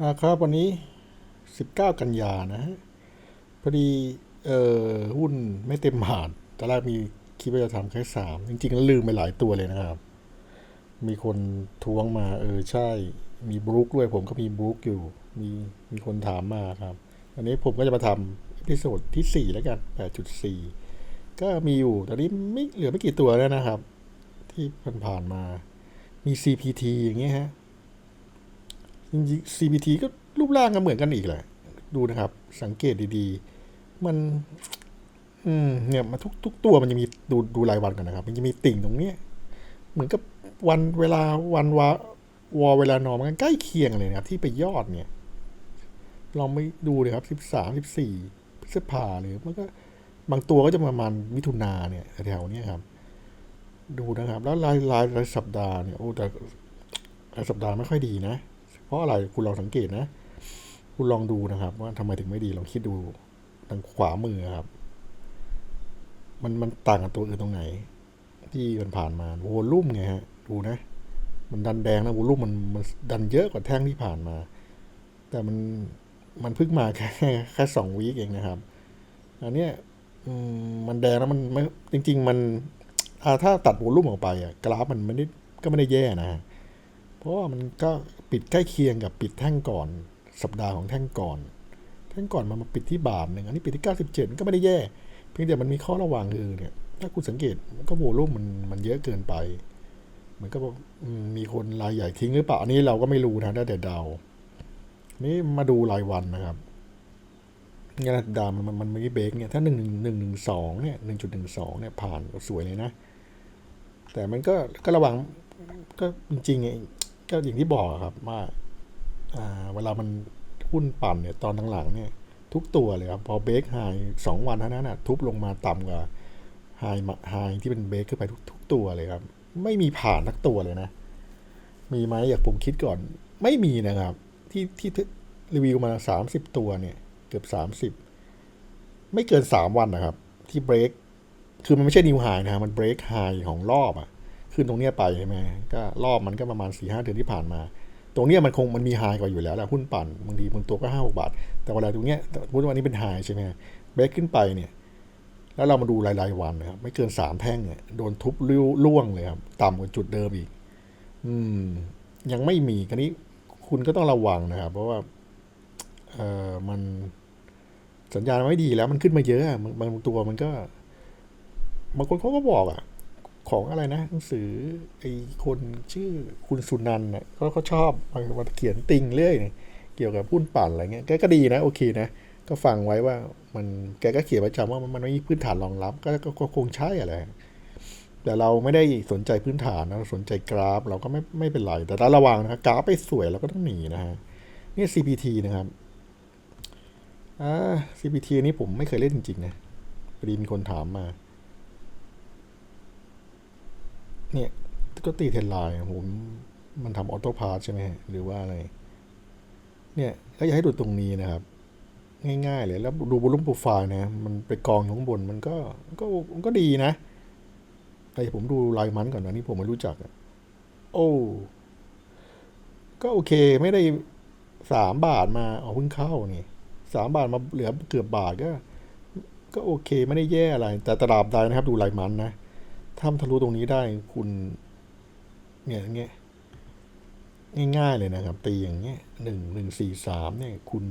อาครับวันนี้ 19 กันยานะฮะพอดีเอ่อหุ้นไม่เต็มหาดตอนแรกมีคิดว่าจะทำแค่สามจริงๆแล้วลืมไปหลายตัวเลยนะครับ มีคนทวงมา เออใช่ มีบรูคด้วยผมก็มีบรูคอยู่ มีมีคนถามมาครับ อันนี้ผมก็จะมาทำเอพิโซดที่ 4 แล้วกัน 8.4 ก็มีอยู่ ตอนนี้ไม่เหลือไม่กี่ตัวแล้วนะครับ ที่ผ่านๆมา มี CPT อย่างเงี้ยฮะ จริงๆ CPT ก็รูปร่างก็เหมือนกันอีกแหละ ดูนะครับ สังเกตดีๆ มัน อืม เนี่ยมาทุกทุกตัวมันจะมีดูดูรายวันกันนะครับ มันจะมีติ่งตรงเนี้ย เหมือนกับวันเวลาวันวาวอเวลานอนมันใกล้เคียงเลยนะครับ ที่ไปยอดเนี่ย ลองไปดูเลยครับสิบสามสิบสี่พฤษภาหรือมันก็บางตัวก็จะประมาณมิถุนาเนี่ยแถวๆเนี้ยครับ ดูนะครับ แล้วรายรายรายสัปดาห์เนี่ยโอ้แต่รายสัปดาห์ไม่ค่อยดีนะ ราะอะไรคุณลองสังเกตนะ คุณลองดูนะครับ ว่าทำไมถึงไม่ดีลองคิดดูทางขวามือครับ มันมันต่างกับตัวอื่นตรงไหน ที่มันผ่านมาโวลุ่มไงฮะดูนะ มันดันแดงนะโวลุ่มมันมันดันเยอะกว่าแท่งที่ผ่านมา แต่มันมันเพิ่งมาแค่แค่สองวีคเองนะครับอันเนี้ยมันแดงแล้วมันไม่จริง ๆ มันอ่าถ้าตัดโวลุ่มออกไปอะกราฟมันไม่ได้ก็ไม่ได้แย่นะฮะเพราะว่ามันก็ ปิดใกล้เคียงกับปิดแท่งก่อน สัปดาห์ของแท่งก่อน แท่งก่อนมันมาปิดที่บาทหนึ่งอันนี้ปิดที่ 97 ก็ไม่ได้แย่ เพียงแต่มันมีข้อระวังคือเนี่ยถ้าคุณสังเกตมันก็โวลุ่มมันมันเยอะเกินไป มันก็บมีคนรายใหญ่ทิ้งหรือเปล่าอันนี้เราก็ไม่รู้นะได้แต่เดา นี่มาดูรายวันนะครับงานดามันมันมันไม่เบรกเนี่ยถ้าหนึ่งหนึ่งหนึ่งหนึ่งสองเนี่ยหนึ่งจุดหนึ่งสองเนี่ยผ่านก็สวยเลยนะ แต่มันก็ก็ระวังก็จริงไง ก็อย่างที่บอกครับว่าเวลามันหุ้นปั่นเนี่ยตอนหลังๆเนี่ยทุกตัวเลยครับพอเบรกไฮสองวันเท่านั้นนะทุบลงมาต่ำกว่าไฮไฮที่เป็นเบรกขึ้นไปทุกทุกตัวเลยครับ ไม่มีผ่านทักตัวเลยนะ มีไหมอยากผมคิดก่อน ไม่มีนะครับ ที่ที่รีวิวมาสามสิบตัวเนี่ย เกือบสามสิบไม่เกินสามวันนะครับ ที่เบรกคือมันไม่ใช่นิวไฮนะฮะมันเบรกไฮของรอบอะ ขึ้นตรงเนี้ยไปใช่ไหมก็รอบมันก็ประมาณสี่ห้าเดือนที่ผ่านมา ตรงเนี้ยมันคงมันมีไฮกว่าอยู่แล้วแหละหุ้นปั่นบางทีบางตัวก็ห้าหกบาท แต่เวลาตรงเนี้ยพูดว่านี้เป็นไฮใช่ไหมเบรกขึ้นไปเนี่ยแล้วเรามาดูราย ๆ วันนะครับ ไม่เกินสามแท่งเนี่ยโดนทุบลิ้วล่วงเลยครับ ต่ำกว่าจุดเดิมอีก อืม ยังไม่มีกันนี้คุณก็ต้องระวังนะครับ เพราะว่า เออมันสัญญาณไม่ดีแล้วมันขึ้นมาเยอะบางตัวมันก็บางคนเขาก็บอกอะ ของอะไรนะหนังสือไอ้คนชื่อคุณสุนันเนี่ยเขาเขาชอบมามาเขียนติงเรื่อยเนี่ยเกี่ยวกับหุ้นปั่นอะไรเงี้ยแกก็ดีนะโอเคนะ ก็ฟังไว้ว่ามันแกก็เขียนประจำว่ามันไม่มีพื้นฐานรองรับก็ก็คงใช่อะไรแต่เราไม่ได้สนใจพื้นฐานนะเราสนใจกราฟ เราก็ไม่ไม่เป็นไรแต่ถ้าระวังนะครับกราฟไปสวยเราก็ต้องหนีนะฮะนี่ CPT นะครับอ่า CPT นี้ผมไม่เคยเล่นจริงๆนะพอดีมีคนถามมา เนี่ยก็ตีเทนไลน์ผมมันทำออโต้พาสใช่ไหมหรือว่าอะไร เนี่ยก็อยากให้ดูตรงนี้นะครับ ง่ายๆเลยแล้วดูบอลลุ่มโปรไฟล์นะมันไปกองอยู่ข้างบนมันก็ก็มันก็ดีนะไอ้ผมดูลายมันก่อนนะนี่ผมไม่รู้จักโอ้ก็โอเคไม่ได้สามบาทมาเอาเพิ่งเข้านี่สามบาทมาเหลือเกือบบาทก็ ก็โอเคไม่ได้แย่อะไร แต่ตราบใดนะครับ ดูลายมันนะ ถ้าทะลุตรงนี้ได้คุณ เนี่ยอย่างเงี้ยง่ายๆเลยนะครับ ตีอย่างเงี้ยหนึ่งหนึ่งสี่สามเนี่ย คุณ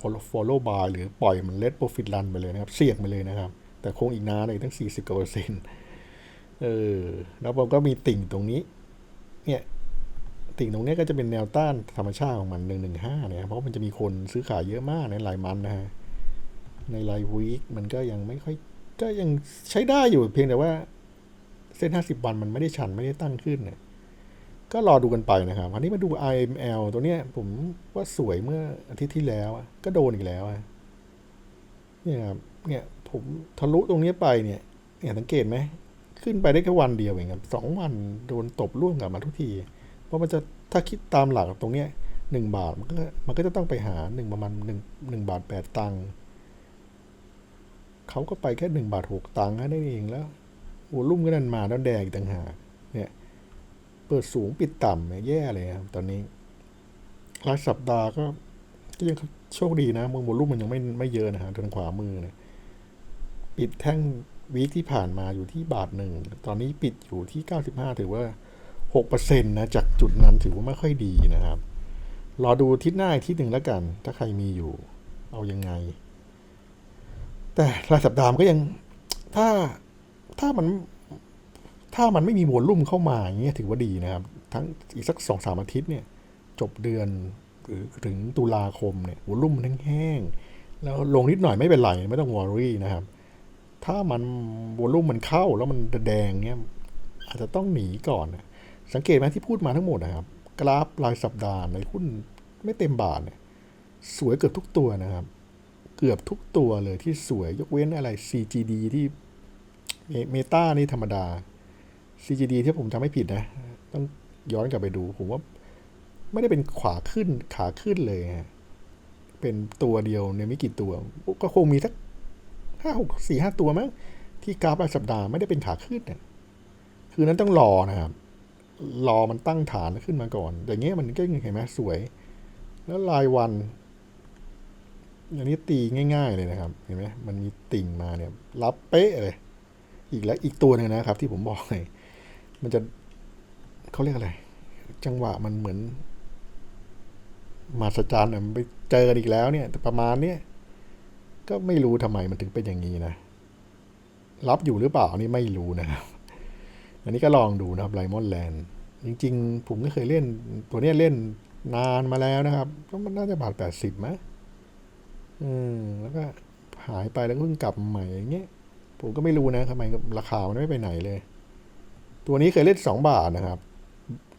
follow follow by หรือปล่อยมัน let profit run ไปเลยนะครับ เสี่ยงไปเลยนะครับ แต่คงอีกนานเลยตั้ง40กว่าเปอร์เซ็นต์เออ แล้วผมก็มีติ่งตรงนี้ เนี่ย ติ่งตรงนี้ก็จะเป็นแนวต้านธรรมชาติของมัน115เนี่ย เพราะมันจะมีคนซื้อขายเยอะมากในรายมันนะฮะ ในรายวีคมันก็ยังไม่ค่อย ก็ยังใช้ได้อยู่เพียงแต่ว่า เส้น 50 วันมันไม่ได้ชันไม่ได้ตั้งขึ้นเนี่ยก็รอดูกันไปนะครับคราวนี้มาดู IML ตัวเนี้ยผมว่าสวยเมื่ออาทิตย์ที่แล้วอะก็โดนอีกแล้วอะเนี่ยครับเนี่ยผมทะลุตรงนี้ไปเนี่ยเนี่ยสังเกตไหมขึ้นไปได้แค่วันเดียวเองครับสองวันโดนตบล่วงกลับมาทุกที เพราะมันจะถ้าคิดตามหลักตรงเนี้ยหนึ่งบาทมันก็มันก็จะต้องไปหาหนึ่งประมาณหนึ่งหนึ่งบาทแปดตังค์เขาก็ไปแค่หนึ่งบาทหกตังค์แค่นั้นเองแล้ว โวลุ่มก็ดันมาแล้วแดงอีต่างหากเนี่ยเปิดสูงปิดต่ำเนี่ยแย่เลยครับตอนนี้รายสัปดาห์ก็ก็ยังโชคดีนะมวลุ่มมันยังไม่ไม่เยอะนะฮะทางขวามือเนี่ยปิดแท่งวีคที่ผ่านมาอยู่ที่บาทหนึ่ง ตอนนี้ปิดอยู่ที่ 95 ถือว่า 6%นะ จากจุดนั้นถือว่าไม่ค่อยดีนะครับ รอดูทิศหน้าที่หนึ่งแล้วกัน ถ้าใครมีอยู่เอายังไง แต่รายสัปดาห์มันก็ยังถ้า ถ้ามันถ้ามันไม่มีวอลลุ่มเข้ามาอย่างเงี้ยถือว่าดีนะครับ ทั้งอีกสักสองสามอาทิตย์เนี่ย จบเดือนหรือถึงตุลาคมเนี่ยวอลลุ่มมันแห้งๆแล้วลงนิดหน่อยไม่เป็นไรไม่ต้องวอรี่นะครับ ถ้ามันวอลลุ่มมันเข้าแล้วมันแดงเนี่ยอาจจะต้องหนีก่อนนะสังเกตไหมที่พูดมาทั้งหมดนะครับ กราฟรายสัปดาห์ในหุ้นไม่เต็มบาทเนี่ยสวยเกือบทุกตัวนะครับ เกือบทุกตัวเลยที่สวยยกเว้นอะไร CGD ที่ เมตานี่ธรรมดา CGD ที่ผมจำไม่ผิดนะ ต้องย้อนกลับไปดู ผมว่าไม่ได้เป็นขวาขึ้นขาขึ้นเลยฮะเป็นตัวเดียวในไม่กี่ตัว ก็คงมีสักห้าหกสี่ห้าตัวมั้งที่กราฟรายสัปดาห์ไม่ได้เป็นขาขึ้นเนี่ยคือนั้นต้องรอนะครับรอมันตั้งฐานขึ้นมาก่อน อย่างเงี้ยมันก็ยังเห็นไหมสวย แล้วรายวันอย่างนี้ตีง่าย ๆ เลยนะครับ เห็นไหมมันมีติ่งมาเนี่ย รับเป๊ะเลย อีกแล้วอีกตัวหนึ่งนะครับ ที่ผมบอกเลยมันจะเขาเรียกอะไร จังหวะมันเหมือนมาสจารย์เนี่ยมันไปเจอกันอีกแล้วเนี่ย แต่ประมาณเนี้ยก็ไม่รู้ทำไมมันถึงเป็นอย่างนี้นะ รับอยู่หรือเปล่านนี้ไม่รู้นะครับ อันนี้ก็ลองดูนะครับไลมอนแลนด์จริง ๆ ผมก็เคยเล่น ตัวเนี้ยเล่นนานมาแล้วนะครับก็มันน่าจะบาทแปดสิบมั้ยอืมแล้วก็หายไปแล้วก็เพิ่งกลับใหม่อย่างเงี้ย ผมก็ไม่รู้นะทำไมราคามันไม่ไปไหนเลย ตัวนี้เคยเล่นสองบาทนะครับ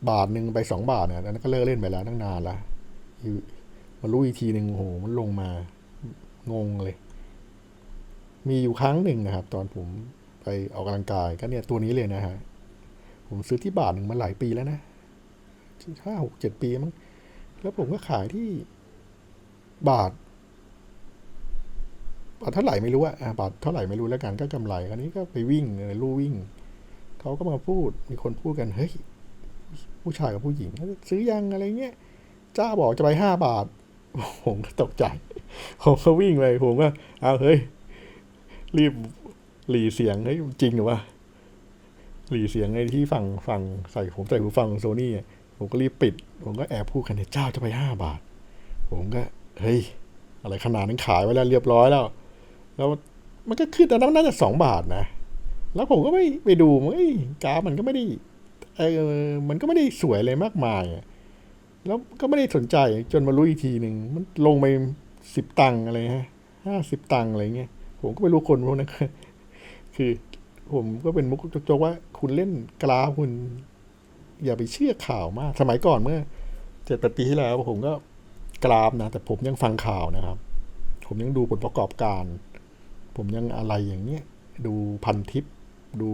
บาทหนึ่งไปสองบาทเนี่ยนั้นก็เลิกเล่นไปแล้วตั้งนานละมารู้อีกทีหนึ่งโอ้โหมันลงมางงเลย มีอยู่ครั้งหนึ่งนะครับ ตอนผมไปออกกำลังกายก็เนี่ยตัวนี้เลยนะฮะผมซื้อที่บาทหนึ่งมาหลายปีแล้วนะห้าหกเจ็ดปีมั้งแล้วผมก็ขายที่บาท บาทเท่าไหร่ไม่รู้อะอะบาทเท่าไหร่ไม่รู้แล้วกันก็กำไรคราวนี้ก็ไปวิ่งเลยลู่วิ่ง เขาก็มาพูดมีคนพูดกันเฮ้ยผู้ชายกับผู้หญิง ซื้อยังอะไรเงี้ยจ้าบอกจะไปห้าบาท ผมก็ตกใจ ผมก็วิ่งไปผมก็เอาเฮ้ย รีบหลีเสียงเฮ้ยจริงหรือวะหลีเสียงในที่ฝั่งฝั่งใส่ผมใส่หูฟังโซนี่ผมก็รีบปิด ผมก็แอบพูดกันเนี่ยเจ้าจะไปห้าบาท ผมก็ เฮ้ย อะไรขนาดนั้นขายไว้แล้วเรียบร้อยแล้ว แล้วมันก็ขึ้นแต่นั้นน่าจะสองบาทนะ แล้วผมก็ไม่ไปดูมันเอ้ยกราฟมันก็ไม่ได้เออมันก็ไม่ได้สวยอะไรมากมาย แล้วก็ไม่ได้สนใจจนมารู้อีกทีหนึ่งมันลงไปสิบตังอะไรฮะห้าสิบตังอะไรเงี้ยผมก็ไม่รู้คนพวกนั้นคือผมก็เป็นมุกโจกๆว่าคุณเล่นกราฟคุณ อย่าไปเชื่อข่าวมาก สมัยก่อนเมื่อเจ็ดแปดปีที่แล้วผมก็กราฟนะ แต่ผมยังฟังข่าวนะครับ ผมยังดูผลประกอบการ ผมยังอะไรอย่างเงี้ยดูพันทิป ดู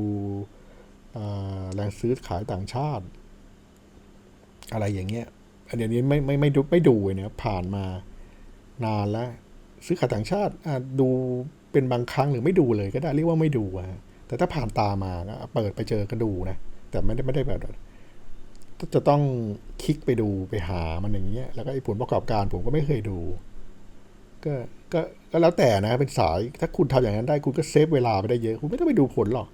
แรงซื้อขายต่างชาติ อะไรอย่างเงี้ยอันเดี๋ยวนี้ไม่ไม่ไม่ดูไม่ดูเลยนะผ่านมานานแล้ว ซื้อขายต่างชาติดูเป็นบางครั้งหรือไม่ดูเลยก็ได้เรียกว่าไม่ดูอะแต่ถ้าผ่านตามาเปิดไปเจอก็ดูนะ แต่ไม่ได้ไม่ได้แบบจะต้องคลิกไปดูไปหามันอย่างเงี้ยแล้วก็ไอ้ผลประกอบการผมก็ไม่เคยดู ก็ก็ก็แล้วแต่นะเป็นสายถ้าคุณทำอย่างนั้นได้คุณก็เซฟเวลาไปได้เยอะ คุณไม่ต้องไปดูผลหรอก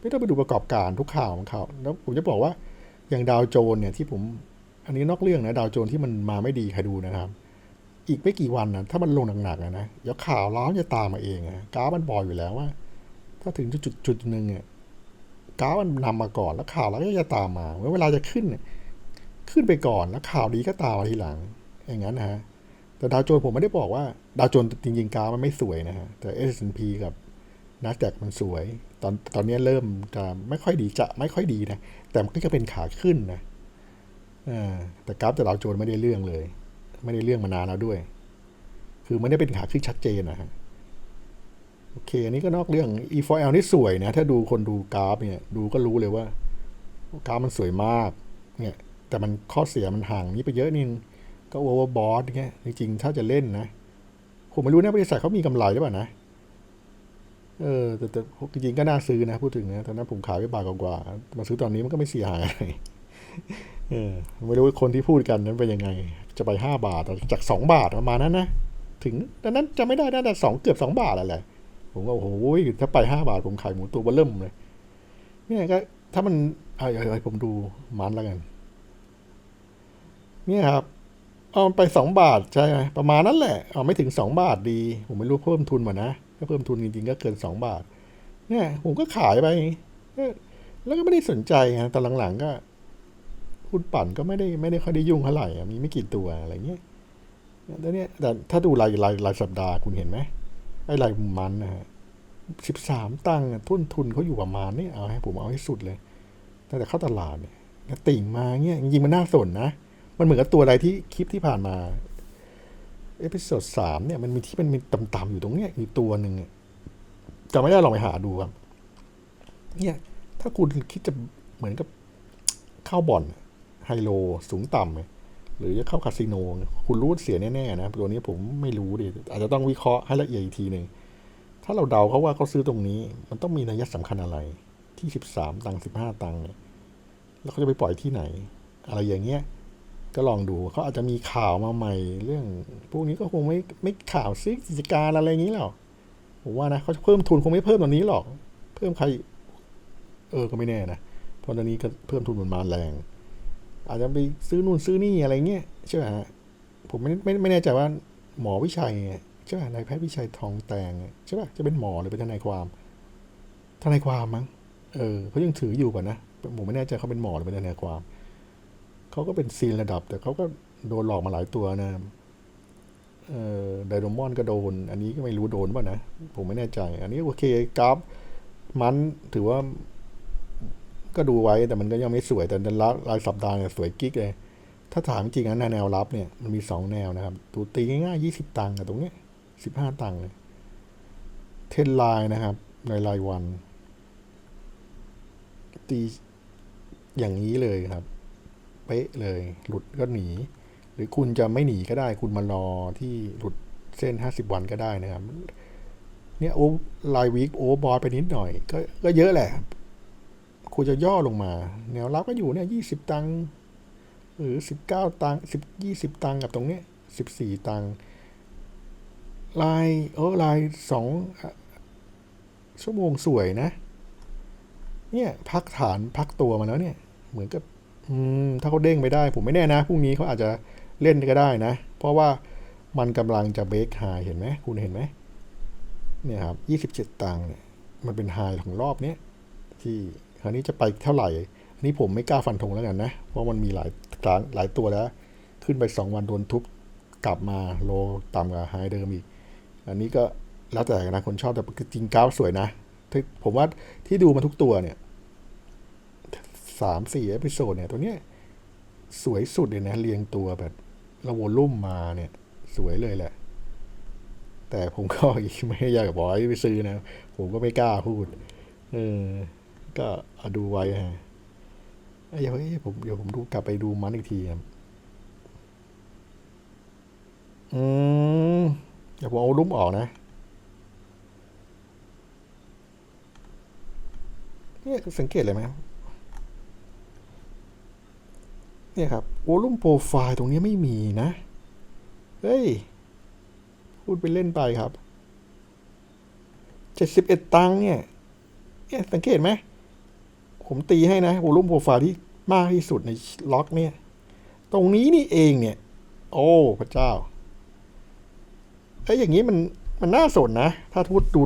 ไม่ต้องไปดูประกอบการทุกข่าวของเขาแล้วผมจะบอกว่าอย่างดาวโจนเนี่ยที่ผม อันนี้นอกเรื่องนะดาวโจนที่มันมาไม่ดีใครดูนะครับ อีกไม่กี่วันนะถ้ามันลงหนักๆอะนะเดี๋ยวข่าวร้าวจะตามมาเองอะกราฟมันบอกอยู่แล้วว่า ถ้าถึงจุดจุดหนึ่งเนี่ยกราฟมันนำมาก่อนแล้วข่าวแล้วก็จะตามมาเมื่อเวลาจะขึ้น ขึ้นไปก่อนแล้วข่าวดีก็ตามมาทีหลัง อย่างนั้นนะฮะ แต่ดาวโจนส์ผมไม่ได้บอกว่า ดาวโจนส์จริงๆกราฟมันไม่สวยนะฮะ แต่ S&P กับนัสแดกมันสวย ตอนตอนนี้เริ่มจะไม่ค่อยดีจะไม่ค่อยดีนะ แต่มันก็จะเป็นขาขึ้นนะแต่กราฟแต่ดาวโจนส์ไม่ได้เรื่องเลย ไม่ได้เรื่องมานานแล้วด้วย คือไม่ได้เป็นขาขึ้นชัดเจนนะฮะโอเค อันนี้ก็นอกเรื่อง E4L นี่สวยนะ ถ้าดูคนดูกราฟเนี่ย ดูก็รู้เลยว่ากราฟมันสวยมาก เนี่ย แต่มันข้อเสียมันห่างนี้ไปเยอะนิด ก็โอเวอร์บอทเงี้ยจริงๆ ถ้าจะเล่นนะ ผมไม่รู้นะบริษัทเขามีกำไรหรือเปล่านะ เออ แต่แต่จริงๆก็น่าซื้อนะ พูดถึงนะตอนนั้นผมขายไปบาทกว่ามาซื้อตอนนี้มันก็ไม่เสียหายอะไรเออไม่รู้คนที่พูดกันนั้นเป็นยังไง จะไปห้าบาทจากสองบาทประมาณนั้นนะถึงดังนั้นจะไม่ได้น่าจะสองเกือบสองบาทอะไรแหละผมก็โอ้โหถ้าไปห้าบาทผมขายหมูตัวเบอร์เริ่มเลยเนี่ยก็ถ้ามันเอาเอาเอาผมดูมันแล้วกัน เนี่ยครับ เอาไปสองบาทใช่ไหมประมาณนั้นแหละเอาไม่ถึงสองบาทดี ผมไม่รู้เพิ่มทุนมานะถ้าเพิ่มทุนจริงๆก็เกินสองบาท เนี่ย ผมก็ขายไปแล้วก็ไม่ได้สนใจฮะตอนหลังๆก็หุ้นปั่นก็ไม่ได้ไม่ได้ค่อยได้ยุ่งเท่าไหร่อะมีไม่กี่ตัวอะไรเงี้ยแต่เนี่ยแต่ถ้าดูรายรายรายสัปดาห์คุณเห็นไหมไอ้รายมันนะฮะสิบสามตังค์ทุนทุนเขาอยู่ประมาณนี้เอาให้ผมเอาให้สุดเลยตั้งแต่เข้าตลาดเนี่ยติ่งมาเงี้ยจริงๆมันน่าสนนะ มันเหมือนกับตัวอะไรที่คลิปที่ผ่านมา เอพิโซดสามเนี่ยมันมีที่มันมีต่ำๆอยู่ตรงเนี้ยอยู่ตัวหนึ่งอะไม่ได้ลองไปหาดูครับ เนี่ย ถ้าคุณคิดจะเหมือนกับเข้าบ่อนไฮโลสูงต่ำไงหรือจะเข้าคาสิโน คุณรู้เสียแน่ๆนะตัวนี้ผมไม่รู้ดิอาจจะต้องวิเคราะห์ให้ละเอียดอีกทีหนึ่งถ้าเราเดาเขาว่าเขาซื้อตรงนี้ มันต้องมีนัยสำคัญอะไร ที่สิบสามตังสิบห้าตังเนี่ยแล้วเขาจะไปปล่อยที่ไหน อะไรอย่างเงี้ย ก็ลองดูเขาอาจจะมีข่าวมาใหม่เรื่อง พวกนี้ก็คงไม่ไม่ข่าวซิกิจการอะไรอย่างนี้หรอกผมว่านะเขาเพิ่มทุนคงไม่เพิ่มตอนนี้หรอก เพิ่มใคร เออก็ไม่แน่นะเพราะตอนนี้ก็เพิ่มทุนมันมาแรง อาจจะไปซื้อนู่นซื้อนี่อะไรเงี้ยใช่ไหมฮะผมไม่ไม่ไม่แน่ใจว่าหมอวิชัยใช่ไหมนายแพทย์วิชัยทองแตงไงใช่ป่ะจะเป็นหมอหรือเป็นทนายความทนายความมั้งเออเขายังถืออยู่ป่ะนะผมไม่แน่ใจเขาเป็นหมอหรือเป็นทนายความเขาก็เป็นซีนระดับ แต่เขาก็โดนหลอกมาหลายตัวนะเอ่อไดโดมอนก็โดน อันนี้ก็ไม่รู้โดนป่ะนะ ผมไม่แน่ใจ อันนี้โอเคกราฟมันถือว่า ก็ดูไว้แต่มันก็ยังไม่สวยแต่รายรายสัปดาห์เนี่ยสวยกิ๊กเลย ถ้าถามจริงนะแนวรับเนี่ยมันมีสองแนวนะครับตูตีง่ายๆยี่สิบตังค์ตรงเนี้ยสิบห้าตังค์เลยเทนไลน์นะครับในรายวัน ตีอย่างนี้เลยครับ เป๊ะเลย หลุดก็หนี หรือคุณจะไม่หนีก็ได้ คุณมารอที่หลุดเส้นห้าสิบวันก็ได้นะครับ เนี่ยโอไลวีคโอบอลไปนิดหน่อย ก็ก็เยอะแหละ คุณจะย่อลงมา แนวรับก็อยู่เนี่ยยี่สิบตังค์หรือสิบเก้าตังค์สิบยี่สิบตังค์กับตรงเนี้ยสิบสี่ตังค์ลายโอ้ลายสองชั่วโมงสวยนะ เนี่ย พักฐานพักตัวมาแล้วเนี่ย เหมือนกับ อืมถ้าเขาเด้งไปได้ ผมไม่แน่นะพรุ่งนี้เขาอาจจะเล่นก็ได้นะ เพราะว่ามันกำลังจะเบรกไฮเห็นไหมคุณเห็นไหมเนี่ยครับยี่สิบเจ็ดตังค์เนี่ยมันเป็นไฮของรอบเนี้ยที่คราวนี้จะไปเท่าไหร่อันนี้ผมไม่กล้าฟันธงแล้วกันนะเพราะมันมีหลายครั้งหลายตัวแล้ว ขึ้นไปสองวันโดนทุบกลับมาโลต่ำกว่าไฮเดิมอีก อันนี้ก็แล้วแต่นะคนชอบแต่จริงกราฟสวยนะผมว่าที่ดูมาทุกตัวเนี่ย สามสี่เอพิโซดเนี่ยตัวเนี้ยสวยสุดเลยนะเรียงตัวแบบระวลุ่มมาเนี่ย สวยเลยแหละ แต่ผมก็ไม่อยากบอกให้ไปซื้อนะ ผมก็ไม่กล้าพูด เออ ก็เอาดูไว้ฮะเดี๋ยวเอ้ยผมเดี๋ยวผมดูกลับไปดูมันอีกทีครับอืมเดี๋ยวผมเอาลุ่มออกนะเนี่ยสังเกตเลยไหมครับ เนี่ยครับวอลุ่มโปรไฟล์ตรงนี้ไม่มีนะ เฮ้ย พูดไปเล่นไปครับเจ็ดสิบเอ็ดตังค์เนี่ยเนี่ยสังเกตไหม ผมตีให้นะวอลุ่มโปรไฟล์ที่มากที่สุดในล็อกเนี่ย ตรงนี้นี่เองเนี่ย โอ้ พระเจ้าไอ้อย่างนี้มันมันน่าสนนะ ถ้าทุดดู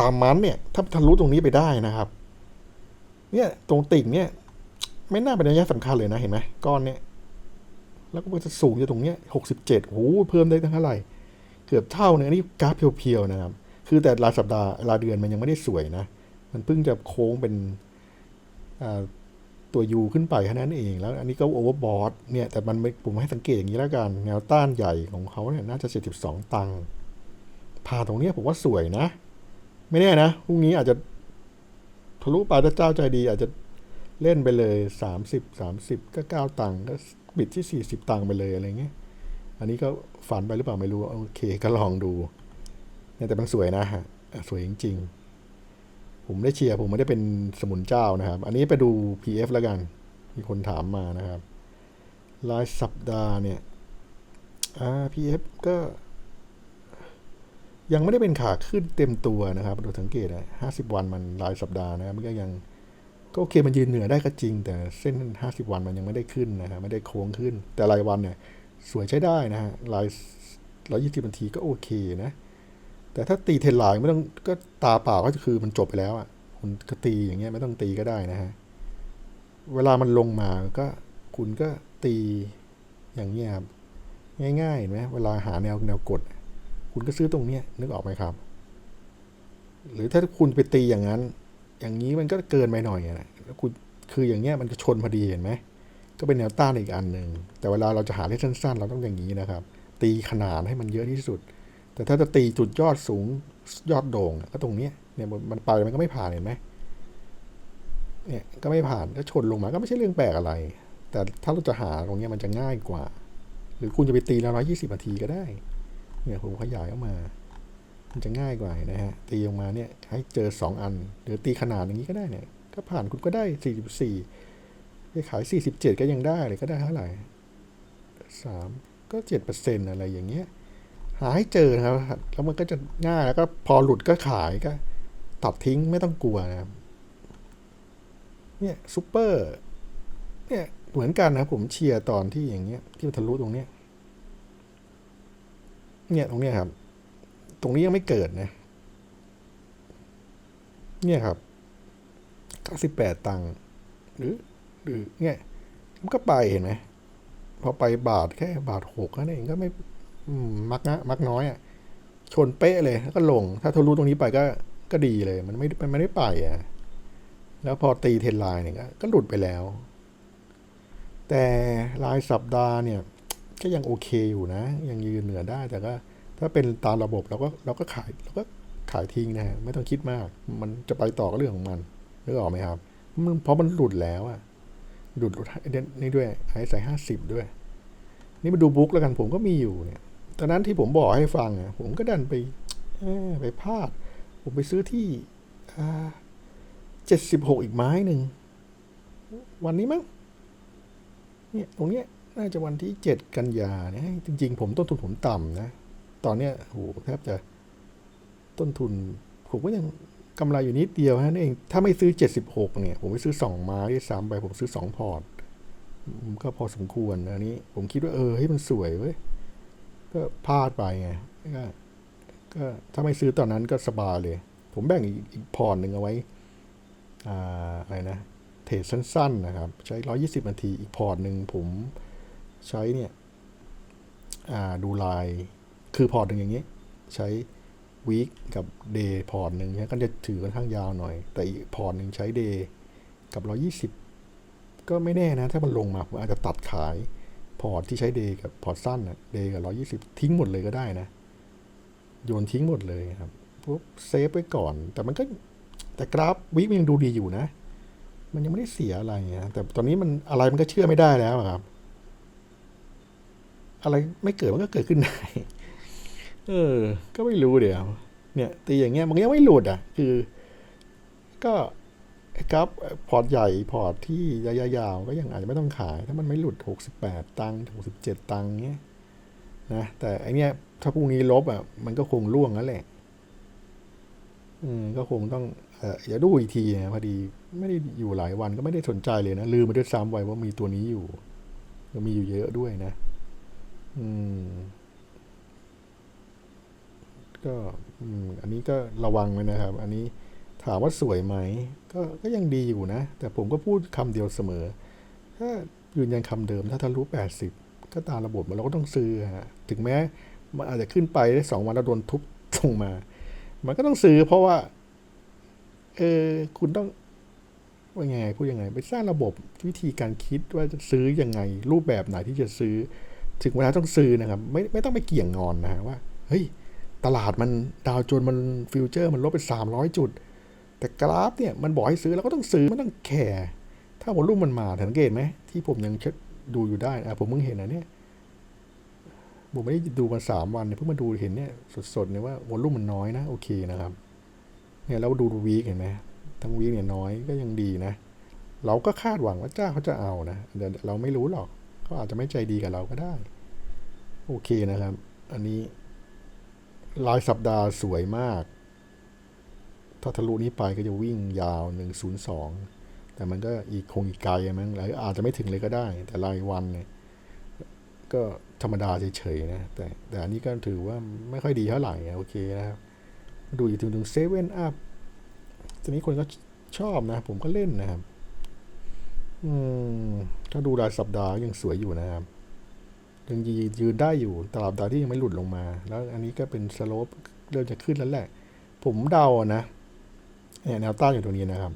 ตามมันเนี่ย ถ้าทะลุตรงนี้ไปได้นะครับ เนี่ย ตรงติ่งเนี่ย ไม่น่าเป็นระยะสำคัญเลยนะเห็นไหมก้อนเนี้ยแล้วก็มันจะสูงจากตรงเนี้ยหกสิบเจ็ดโอ้โหเพิ่มได้ตั้งเท่าไหร่เกือบเท่าเนี่ยอันนี้กราฟเพียวๆนะครับ คือแต่รายสัปดาห์รายเดือนมันยังไม่ได้สวยนะ มันเพิ่งจะโค้งเป็นตัวยูขึ้นไปแค่นั้นเอง แล้วอันนี้ก็โอเวอร์บอทเนี่ย แต่มันมผมให้สังเกตอย่างนี้แล้วกัน แนวต้านใหญ่ของเขาเนี่ยน่าจะเจ็ดสิบสองตังค์ผ่าตรงเนี้ยผมว่าสวยนะ ไม่แน่นะพรุ่งนี้อาจจะทะลุไปถ้าเจ้าใจดีอาจจะ เล่นไปเลยสามสิบสามสิบก็เก้าตังค์ก็บิดที่สี่สิบตังค์ไปเลยอะไรเงี้ย อันนี้ก็ฝันไปหรือเปล่าไม่รู้ โอเคก็ลองดูนแต่มันสวยนะฮะ สวยจริง ๆ ผมได้เชียร์ ผมไม่ได้เป็นสมุนเจ้านะครับ อันนี้ไปดู PF แล้วกัน มีคนถามมานะครับ รายสัปดาห์เนี่ย RPF ก็ ยังไม่ได้เป็นขาขึ้นเต็มตัวนะครับโดยสังเกตนะ50วันมันรายสัปดาห์นะครับมันก็ยัง ก็โอเคมันยืนเหนือได้ก็จริง แต่เส้น 50 วันมันยังไม่ได้ขึ้นนะครับไม่ได้โค้งขึ้น แต่รายวันเนี่ยสวยใช้ได้นะฮะรายร้อยยี่สิบนาทีก็โอเคนะ แต่ถ้าตีเทนไลน์ไม่ต้องก็ตาเปล่าก็คือมันจบไปแล้วอะคุณก็ตีอย่างเงี้ยไม่ต้องตีก็ได้นะฮะเวลามันลงมาก็คุณก็ตีอย่างเงี้ยครับง่ายๆเห็นไหมเวลาหาแนวแนวกด คุณก็ซื้อตรงเนี้ยนึกออกไหมครับ หรือถ้าคุณไปตีอย่างนั้น อย่างนี้มันก็เกินไปหน่อยนะแล้วคุณคืออย่างเงี้ยมันจะชนพอดีเห็นไหมก็เป็นแนวต้านอีกอันหนึ่งแต่เวลาเราจะหาเลขสั้นๆ เราต้องอย่างนี้นะครับ ตีขนาดให้มันเยอะที่สุด แต่ถ้าจะตีจุดยอดสูงยอดโด่งก็ตรงนี้เนี่ยมันไปมันก็ไม่ผ่านเห็นไหมเนี่ยก็ไม่ผ่านก็ชนลงมาก็ไม่ใช่เรื่องแปลกอะไร แต่ถ้าเราจะหาตรงเนี้ยมันจะง่ายกว่า หรือคุณจะไปตีละร้อยยี่สิบนาทีก็ได้ เนี่ยผมขยายออกมา มันจะง่ายกว่านะฮะ ตีออกมาเนี่ยให้เจอสองอัน หรือตีขนาดอย่างนี้ก็ได้เนี่ย ก็ผ่านคุณก็ได้สี่สิบสี่ไปขาย 47 ก็ยังได้เลยก็ได้เท่าไหร่สามก็เจ็ดเปอร์เซ็นอะไรอย่างเงี้ย หาให้เจอนะครับ แล้วมันก็จะง่ายแล้วก็พอหลุดก็ขายก็ตัดทิ้งไม่ต้องกลัวนะครับ เนี่ยซูเปอร์ เนี่ยเหมือนกันนะผมเชียร์ตอนที่อย่างเงี้ยที่มันทะลุตรงเนี้ย เนี่ยตรงเนี้ยครับ ตรงนี้ยังไม่เกิดนะ เนี่ยครับ 98 ตังค์หรือหรือเนี่ยมันก็ไปเห็นไหมพอไปบาทแค่บาทหกนั่นเองก็ไม่มักนะมักน้อยอะ ชนเป๊ะเลย แล้วก็ลง ถ้าทะลุตรงนี้ไปก็ก็ดีเลย มันไม่มันไม่ได้ไปอะ แล้วพอตีเทนไลน์เนี่ยก็ก็หลุดไปแล้ว แต่รายสัปดาห์เนี่ย ก็ยังโอเคอยู่นะ ยังยืนเหนือได้แต่ก็ ถ้าเป็นตามระบบเราก็เราก็ขายเราก็ขายทิ้งนะฮะไม่ต้องคิดมาก มันจะไปต่อก็เรื่องของมันนึกออกไหมครับมันเพราะมันหลุดแล้วอะหลุดนี่ด้วยไอ้ใส่ห้าสิบด้วย นี่มาดูบุ๊กแล้วกันผมก็มีอยู่เนี่ยตอนนั้นที่ผมบอกให้ฟังอะผมก็ดันไปไปพลาด ผมไปซื้อที่เจ็ดสิบหกอีกไม้หนึ่ง วันนี้มั้งเนี่ยตรงเนี้ยน่าจะวันที่เจ็ดกันยาเนี่ยจริง ๆ ผมต้นทุนผมต่ำนะ ตอนเนี้ยโหแทบจะต้นทุน ผมก็ยังกำไรอยู่นิดเดียวฮะนี่เอง ถ้าไม่ซื้อ 76 เนี่ย ผมไปซื้อ 2 ไม้ด้วยซ้ำไป ผมซื้อ 2 พอร์ต ก็พอสมควรอันนี้ ผมคิดว่าเออให้มันสวยเว้ย ก็พลาดไปไงก็ก็ถ้าไม่ซื้อตอนนั้นก็สบายเลย ผมแบ่งอีกอีกพอร์ตหนึ่งเอาไว้ อ่า อะไรนะ เทรดสั้น ๆ นะครับ ใช้ 120 นาที อีกพอร์ตหนึ่งผมใช้เนี่ย อ่า ดูลาย คือพอร์ตหนึ่งอย่างนี้ ใช้วีคกับเดย์พอร์ตหนึ่งเนี่ยก็จะถือค่อนข้างยาวหน่อย แต่อีกพอร์ตหนึ่งใช้เดย์กับร้อยี่สิบก็ไม่แน่นะ ถ้ามันลงมาผมอาจจะตัดขายพอร์ตที่ใช้เดย์กับพอร์ตสั้นอะเดย์กับร้อยี่สิบทิ้งหมดเลยก็ได้นะ โยนทิ้งหมดเลยครับปุ๊บเซฟไว้ก่อน แต่มันก็แต่กราฟวิมันยังดูดีอยู่นะ มันยังไม่ได้เสียอะไรนะแต่ตอนนี้มันอะไรมันก็เชื่อไม่ได้แล้วครับ อะไรไม่เกิดมันก็เกิดขึ้นได้ เออ ก็ไม่รู้เดี๋ยว เนี่ยตีอย่างเงี้ยมันยังไม่หลุดอะ คือ ก็ครับพอร์ตใหญ่พอร์ตที่ยาวๆก็ยังอาจจะไม่ต้องขาย ถ้ามันไม่หลุด 68 ตังค์67 ตังค์เงี้ยนะแต่อันเนี้ยถ้าพรุ่งนี้ลบอะมันก็คงล่วงแล้วแหละ อืมก็คงต้องเอออย่าดูอีกทีนะพอดีไม่ได้อยู่หลายวันก็ไม่ได้สนใจเลยนะ ลืมไปด้วยซ้ำไว้ว่ามีตัวนี้อยู่ก็มีอยู่เยอะด้วยนะ อืม ก็อันนี้ก็ระวังไว้นะครับ อันนี้ถามว่าสวยไหมก็ก็ยังดีอยู่นะ แต่ผมก็พูดคำเดียวเสมอ ถ้ายืนยันคำเดิมถ้าทะลุ 80 ก็ตามระบบเราก็ต้องซื้อฮะถึงแม้มันอาจจะขึ้นไปได้สองวันแล้วโดนทุบส่งมา มันก็ต้องซื้อเพราะว่าเออคุณต้องว่าไงพูดยังไง ไปสร้างระบบวิธีการคิดว่าจะซื้อยังไง รูปแบบไหนที่จะซื้อ ถึงเวลาต้องซื้อนะครับ ไม่ไม่ต้องไปเกี่ยงงอนนะฮะว่า เฮ้ย ตลาดมันดาวโจนมันฟิวเจอร์มันลบไปสามร้อยจุด แต่กราฟเนี่ยมันบอกให้ซื้อเราก็ต้องซื้อไม่ต้องแคร์ถ้าวอลลุ่มมันมาสังเกตไหมที่ผมยังดูอยู่ได้อะผมเพิ่งเห็นนะเนี่ยผมไม่ได้ดูมาสามวันเนี่ยเพิ่งมาดูเห็นเนี่ยสดๆเนี่ยว่าวอลลุ่มมันน้อยนะโอเคนะครับเนี่ยเราดูวีคเห็นไหมทั้งวีคเนี่ยน้อยก็ยังดีนะ เราก็คาดหวังว่าเจ้าเขาจะเอานะเดี๋ยวเราไม่รู้หรอกเขาอาจจะไม่ใจดีกับเราก็ได้ โอเคนะครับ อันนี้ รายสัปดาห์สวยมาก ถ้าทะลุนี้ไปก็จะวิ่งยาว 102 แต่มันก็อีกคงอีกไกลอะมั้งหรืออาจจะไม่ถึงเลยก็ได้ แต่รายวันเนี่ยก็ธรรมดาเฉยๆนะ แต่แต่อันนี้ก็ถือว่าไม่ค่อยดีเท่าไหร่โอเคนะครับ ดูอยู่ถึงถึงเซเว่นอัพทีนี้คนก็ชอบนะ ผมก็เล่นนะครับ อืม ถ้าดูรายสัปดาห์ยังสวยอยู่นะครับ ยังยืนได้อยู่ตราบใดที่ยังไม่หลุดลงมา แล้วอันนี้ก็เป็นสโลปเริ่มจะขึ้นแล้วแหละ ผมเดานะเนี่ยแนวต้านอยู่ตรงนี้นะครับ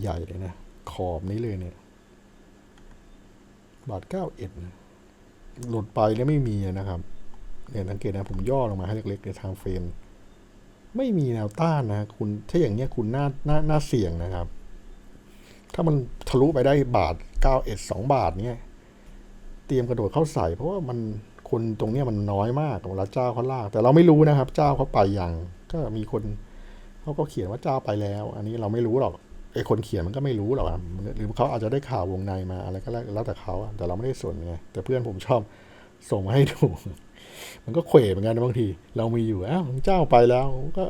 ใหญ่ ๆ เลยนะ ขอบนี้เลยเนี่ย บาทเก้าเอ็ดหลุดไปแล้วไม่มีนะครับเนี่ยสังเกตนะผมย่อลงมาให้เล็กๆในทางเฟรม ไม่มีแนวต้านนะคุณถ้าอย่างเนี้ยคุณน่าน่าน่าเสี่ยงนะครับ ถ้ามันทะลุไปได้บาทเก้าเอ็ดสองบาทเนี่ย เตรียมกระโดดเข้าใส่ เพราะว่ามันคนตรงเนี้ยมันน้อยมากเวลาเจ้าเขาลาก แต่เราไม่รู้นะครับ เจ้าเขาไปยังก็มีคนเขาก็เขียนว่าเจ้าไปแล้ว อันนี้เราไม่รู้หรอกไอ้คนเขียนมันก็ไม่รู้หรอกหรือเขาอาจจะได้ข่าววงในมาอะไรก็แล้วแล้วแต่เขาแต่เราไม่ได้สนไงแต่เพื่อนผมชอบส่งมาให้ดูมันก็เขวเหมือนกันบางที เรามีอยู่อ้าวเจ้าไปแล้วก็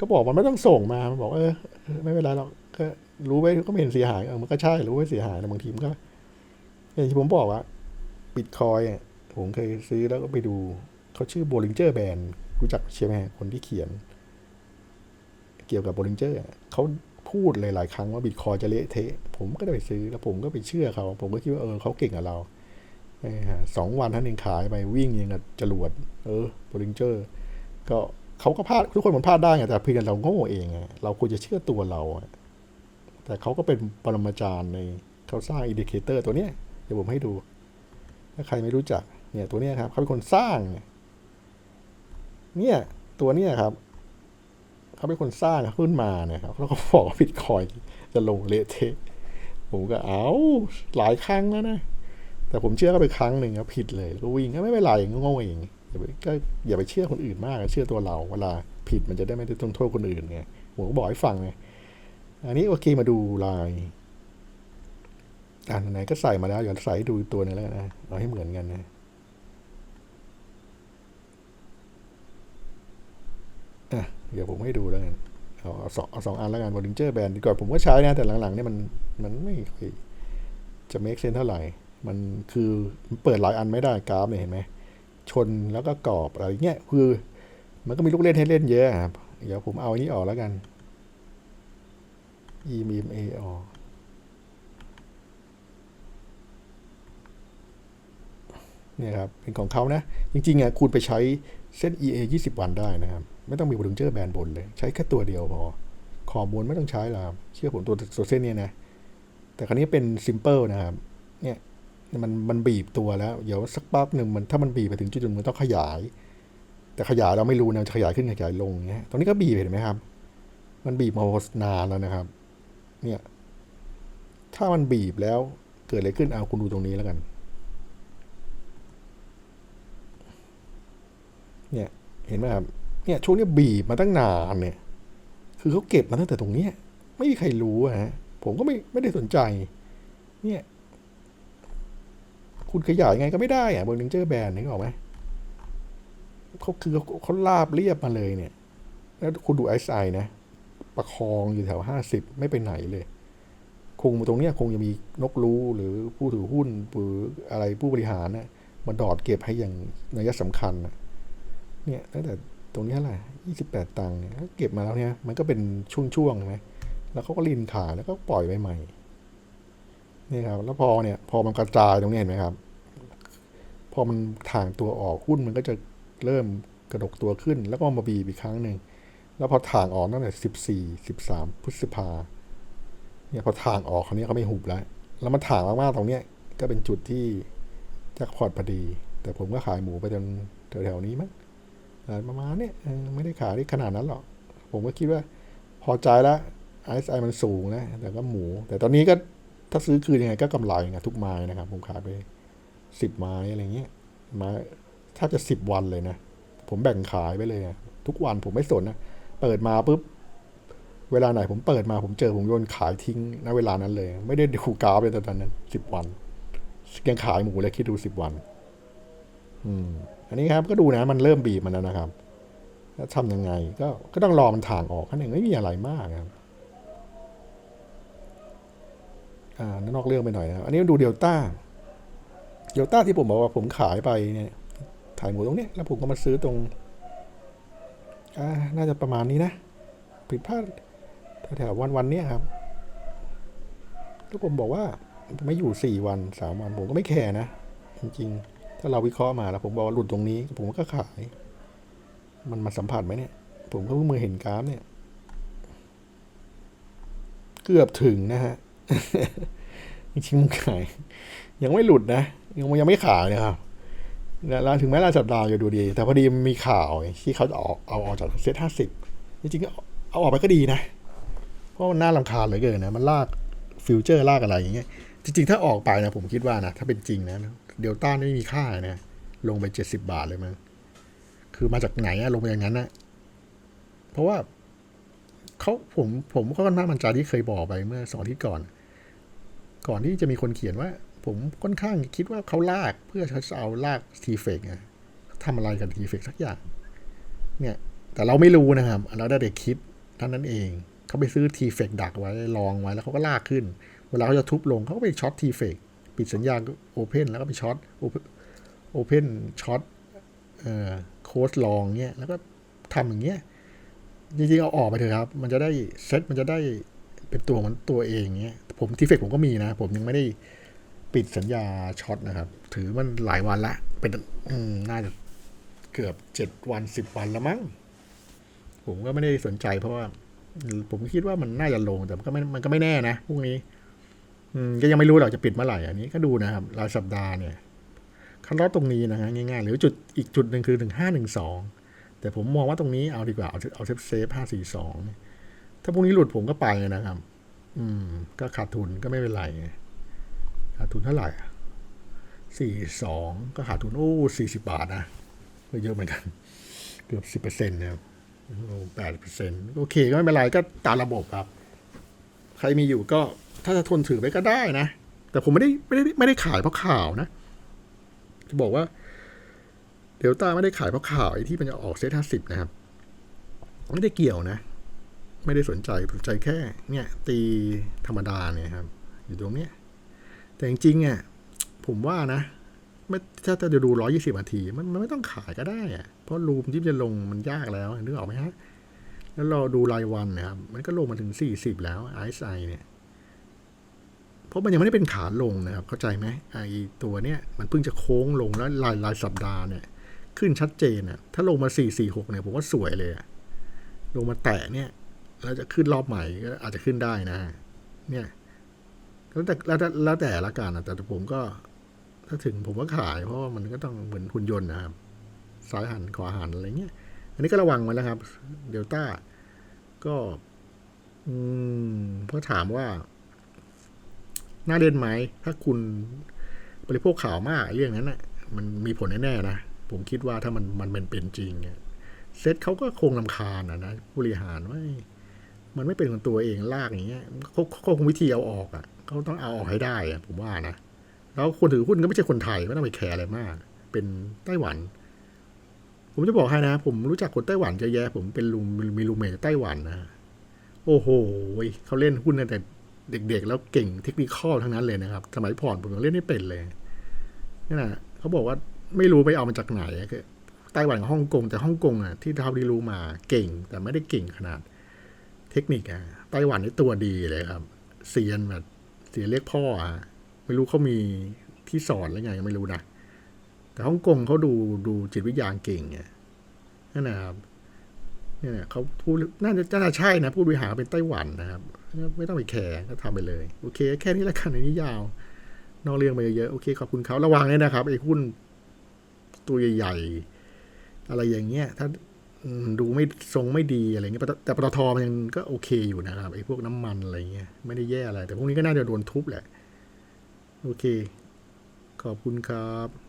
ก็บอกมันไม่ต้องส่งมามันบอกเออไม่เป็นไรหรอกก็รู้ไว้ก็ไม่เห็นเสียหายเออมันก็ใช่รู้ไว้เสียหายแต่บางทีมันก็อย่างที่ผมบอกว่า บิตคอยอะผมเคยซื้อแล้วก็ไปดู เขาชื่อ Bollinger Band รู้จักใช่ไหมคนที่เขียน เกี่ยวกับ Bollinger อะเขาพูดหลายครั้งว่าบิตคอยจะเละเทะ ผมก็ได้ไปซื้อแล้วผมก็ไปเชื่อเขา ผมก็คิดว่าเออเขาเก่งกับเราเออฮะสองวันท่านเองขายไปวิ่งยังกับจรวด เออ Bollinger ก็เขาก็พลาดทุกคนมันพลาดได้ไงแต่เพียงเราโง่เองไงเราควรจะเชื่อตัวเรา แต่เขาก็เป็นปรมาจารย์ในเขาสร้างอินดิเคเตอร์ตัวเนี้ยเดี๋ยวผมให้ดู ถ้าใครไม่รู้จักเนี่ยตัวนี้ครับเขาเป็นคนสร้างเนี่ยตัวเนี้ครับเขาเป็นคนสร้างขึ้นมาเนี่ยครับแล้วก็บอกว่าบิตคอยจะลงเละเทะผมก็เอาหลายครั้งแล้วนะแต่ผมเชื่อก็ไปครั้งหนึ่งครับผิดเลยก็วิ่งก็ไม่เป็นไรก็โง่เองอย่าไปก็อย่าไปเชื่อคนอื่นมากเชื่อตัวเราเวลาผิดมันจะได้ไม่ได้ต้องโทษคนอื่นไงผมก็บอกให้ฟังไงอันนี้โอเคมาดูลาย อ่านไหนก็ใส่มาแล้วเดี๋ยวใส่ให้ดูตัวนึงแล้วกันนะเอาให้เหมือนกันนะอะเดี๋ยวผมให้ดูแล้วกันเอาสองเอาสองอันแล้วกันบอลลิงเจอร์แบนดีกว่าผมก็ใช้นะ แต่หลังๆเนี่ยมันมันไม่ค่อยจะเมคเซนเท่าไหร่ มันคือมันเปิดหลายอันไม่ได้กราฟเนี่ยเห็นไหมชนแล้วก็กรอบอะไรเงี้ยคือ มันก็มีลูกเล่นให้เล่นเยอะครับ เดี๋ยวผมเอาอันนี้ออกแล้วกัน e m m a ออก เนี่ยครับเป็นของเขานะ จริงๆอะคุณไปใช้เส้น EA 20 วันได้นะครับ ไม่ต้องมีบลูเจอร์แบนบนเลย ใช้แค่ตัวเดียวพอขอบบนไม่ต้องใช้แล้วครับเชื่อผมตัวตัวเส้นเนี้ยนะ แต่ครั้นี้เป็นซิมเ l ิลนะครับเนี่ยมันมันบีบตัวแล้ว เดี๋ยวสักแป๊บหนึ่งมันถ้ามันบีบไปถึงจุดหนึ่งมันต้องขยาย แต่ขยายเราไม่รู้นะจะขยายขึ้นขยายลงเงี้ยตรงนี้ก็บีบเห็นไหมครับ มันบีบมานานแล้วนะครับ เนี่ย ถ้ามันบีบแล้วเกิดอะไรขึ้นเอาคุณดูตรงนี้แล้วกัน เนี่ยเห็นไหมครับเนี่ยช่วงนี้บีบมาตั้งนานเนี่ย คือเขาเก็บมาตั้งแต่ตรงเนี้ยไม่มีใครรู้อะฮะผมก็ไม่ไม่ได้สนใจ เนี่ย คุณขยายไงก็ไม่ได้อะบนลิงเจอร์แบนนึกออกไหมเขาคือเขาเขาลาบเรียบมาเลยเนี่ย แล้วคุณดูไอซ์ไอนะ ประคองอยู่แถวห้าสิบไม่ไปไหนเลย คงตรงเนี้ยคงจะมีนกรู้หรือผู้ถือหุ้นหรืออะไรผู้บริหารนะมาดอดเก็บให้อย่างนัยสำคัญนะ เนี่ยตั้งแต่ตรงนี้เท่าไหร่ยี่สิบแปดตังค์เนี่ยเก็บมาแล้วเนี่ยมันก็เป็นช่วงๆใช่ไหมแล้วเขาก็ลินขายแล้วก็ปล่อยใหม่นี่ครับ แล้วพอเนี่ย พอมันกระจายตรงนี้เห็นไหมครับ พอมันถ่างตัวออกหุ้นมันก็จะเริ่มกระดกตัวขึ้น แล้วก็มาบีบอีกครั้งหนึ่งแล้วพอถ่างออกตั้งแต่สิบสี่สิบสามพฤษภาเนี่ยพอถ่างออกคราวนี้เขาไม่หุบแล้ว แล้วมันถ่างมากๆตรงเนี้ยก็เป็นจุดที่แจ็คพอตพอดี แต่ผมก็ขายหมูไปจนแถวๆนี้มั้ง อะไรประมาณนี้ไม่ได้ขายได้ขนาดนั้นหรอก ผมก็คิดว่าพอใจแล้วไอซ์ไอมันสูงนะ แต่ก็หมู แต่ตอนนี้ก็ถ้าซื้อคืนยังไงก็กำไรไงทุกไม้นะครับ ผมขายไปสิบไม้อะไรเงี้ยไม้ถ้าจะสิบวันเลยนะ ผมแบ่งขายไปเลยนะทุกวันผมไม่สนนะ เปิดมาปุ๊บ เวลาไหนผมเปิดมาผมเจอผมโยนขายทิ้งณเวลานั้นเลย ไม่ได้ดูกราฟเลยตอนนั้นสิบวันยังขายหมูเลยคิดดูสิบวัน อืมอันนี้ครับก็ดูนะมันเริ่มบีบมันแล้วนะครับแล้วทำยังไงก็ก็ต้องรอมันถ่างออกแค่นั้นไม่มีอะไรมากครับอ่านอกเรื่องไปหน่อยนะครับอันนี้ดูเดลต้าเดลต้าที่ผมบอกว่าผมขายไปเนี่ยถ่ายหมูตรงนี้แล้วผมก็มาซื้อตรงอ่าน่าจะประมาณนี้นะผิดพลาดแถววันวันเนี้ยครับแล้วผมบอกว่าไม่อยู่สี่วันสามวันผมก็ไม่แคร์นะจริงๆ ถ้าเราวิเคราะห์มาแล้วผมบอกว่าหลุดตรงนี้ ผมก็ขาย มันมาสัมผัสไหมเนี่ย ผมก็เพิ่งมือเห็นกราฟเนี่ย เกือบถึงนะฮะจริงๆมันขาย ยังไม่หลุดนะ ยังยังไม่ขายนะครับแล้วถึงแม้รายสัปดาห์จะดูดี แต่พอดีมันมีข่าวที่เขาจะออกเอาออกจากเซ็ตห้าสิบจริงๆเอาออกไปก็ดีนะ เพราะมันน่าลำคาญเหลือเกินนะ มันลากฟิวเจอร์ลากอะไรอย่างเงี้ย จริง ๆ ถ้าออกไปนะผมคิดว่านะ ถ้าเป็นจริงนะ เดลต้าไม่มีค่านะ ลงไปเจ็ดสิบาทเลยมั้งคือมาจากไหนอะลงไปอย่างนั้นนะเพราะว่าเขาผมผมก็น่ามั่นใจที่เคยบอกไปเมื่อสองอาทิตย์ก่อน ก่อนที่จะมีคนเขียนว่า ผมค่อนข้างคิดว่าเขาลากเพื่อจะเอาลากทีเฟกไงทำอะไรกับทีเฟกสักอย่าง เนี่ย แต่เราไม่รู้นะครับเราได้แต่คิดเท่านั้นเองเขาไปซื้อทีเฟกดักไว้ลองไว้แล้วเขาก็ลากขึ้น เวลาเขาจะทุบลงเขาก็ไปช็อตทีเฟก ปิดสัญญาณโอเพนแล้วก็ไปช็อตโอเพนช็อตเอ่อโค้ดลองเนี่ยแล้วก็ทำอย่างเงี้ยจริงๆเอาออกไปเถอะครับ มันจะได้เซตมันจะได้เป็นตัวมันตัวเองเงี้ยผมทีเฟกผมก็มีนะ ผมยังไม่ได้ปิดสัญญาช็อตนะครับ ถือมันหลายวันละเป็นน่าจะเกือบเจ็ดวันสิบวันล้วมั้งผมก็ไม่ได้สนใจเพราะว่า ผมคิดว่ามันน่าจะลงแต่มันก็ไม่มันก็ไม่แน่นะพรุ่งนี้ ก็ยังไม่รู้หรอกจะปิดเมื่อไหร่อันนี้ก็ดูนะครับรายสัปดาห์เนี่ยคันลอตตรงนี้นะฮะง่ายๆ หรือจุดอีกจุดหนึ่งคือหนึ่งห้าหนึ่งสองแต่ผมมองว่าตรงนี้เอาดีกว่า เอาเอาเซฟเซฟห้าสี่สองถ้าพรุ่งนี้หลุดผมก็ไปนะครับ อืม ก็ขาดทุนก็ไม่เป็นไรขาดทุนเท่าไหร่สี่สองก็ขาดทุนโอ้สี่สิบาทนะก็เยอะเหมือนกัน เกือบสิบเปอร์เซ็นต์นะครับแปดเปอร์เซ็นต์โอเค ก็ไม่เป็นไรก็ตามระบบครับ ใครมีอยู่ก็ ถ้าจะทนถือไปก็ได้นะ แต่ผมไม่ได้ไม่ได้ไม่ได้ขายเพราะข่าวนะ จะบอกว่าเดลต้าไม่ได้ขายเพราะข่าวไอ้ที่มันจะออกเซตห้าสิบนะครับ ไม่ได้เกี่ยวนะ ไม่ได้สนใจสนใจแค่ เนี่ย ตีธรรมดาเนี่ยครับ อยู่ตรงเนี้ย แต่จริงๆอะผมว่านะไม่ถ้าจะดูร้อยี่สิบนาที มันมันไม่ต้องขายก็ได้อะเพราะรูมที่จะลงมันยากแล้วนึกออกไหมฮะ แล้วเราดูรายวันนะครับ มันก็ลงมาถึงสี่สิบแล้วไอซ์ไอเนี่ย เพราะมันยังไม่ได้เป็นขาลงนะครับ เข้าใจไหมไอตัวเนี้ยมันเพิ่งจะโค้งลงแล้วรายรายสัปดาห์เนี่ย ขึ้นชัดเจนอะถ้าลงมาสี่สี่หกเนี่ยผมว่าสวยเลยอะลงมาแตะเนี่ยแล้วจะขึ้นรอบใหม่ก็อาจจะขึ้นได้นะ เนี่ยแล้วแต่แล้วแต่แล้วแต่ละกันนะแต่ผมก็ ถ้าถึงผมก็ขาย เพราะว่ามันก็ต้องเหมือนหุ่นยนต์นะครับซ้ายหันขวาหันอะไรเงี้ย อันนี้ก็ระวังไว้แล้วครับ เดลต้าก็ อืมเพราะถามว่า น่าเล่นไหมถ้าคุณบริโภคข่าวมากเรื่องนั้นน่ะ มันมีผลแน่ๆนะ ผมคิดว่าถ้ามันมันเป็นเป็นจริงเนี่ยเซตเขาก็คงลำคาญนะนะบริหารว่ามันไม่เป็นของตัวเองลากอย่างเงี้ยเขาเขาคงวิธีเอาออกอะเขาต้องเอาออกให้ได้อะผมว่านะแล้วคนถือหุ้นก็ไม่ใช่คนไทยไม่ต้องไปแคร์อะไรมาก เป็นไต้หวัน ผมจะบอกให้นะ ผมรู้จักคนไต้หวันเยอะแยะผมเป็นลุงมีลุงเมย์ไต้หวันนะโอ้โหเขาเล่นหุ้นแต่ เด็กๆ แล้วเก่งเทคนิคข้อทั้งนั้นเลยนะครับ สมัยผ่อนผมยังเล่นไม่เป็นเลยนี่นะเขาบอกว่าไม่รู้ไปเอามาจากไหนคือไต้หวันกับฮ่องกงแต่ฮ่องกงอะที่เท่าที่รู้มาเก่ง แต่ไม่ได้เก่งขนาด เทคนิคอะไต้หวันนี่ตัวดีเลยครับเซียนแบบเสียเรียกพ่ออะไม่รู้เขามีที่สอนอะไรไงยังไม่รู้นะแต่ฮ่องกงเขาดูดูจิตวิทยาเก่งไงนั่นนะครับเนี่ยเขาพูดน่าจะน่าจะใช่นะผู้บริหารเป็นไต้หวันนะครับ ไม่ต้องไปแคร์ก็ทำไปเลย โอเค แค่นี้ละกันในนี้ยาว นอกเรื่องไปเยอะโอเค ขอบคุณเขาระวังเลยนะครับไอ้หุ้นตัวใหญ่ๆ อะไรอย่างเงี้ย ถ้าดูไม่ทรงไม่ดีอะไรเงี้ยแต่ปตทมันยังก็โอเคอยู่นะครับไอ้พวกน้ำมันอะไรเงี้ยไม่ได้แย่อะไร แต่พวกนี้ก็น่าจะโดนทุบแหละ โอเค ขอบคุณครับ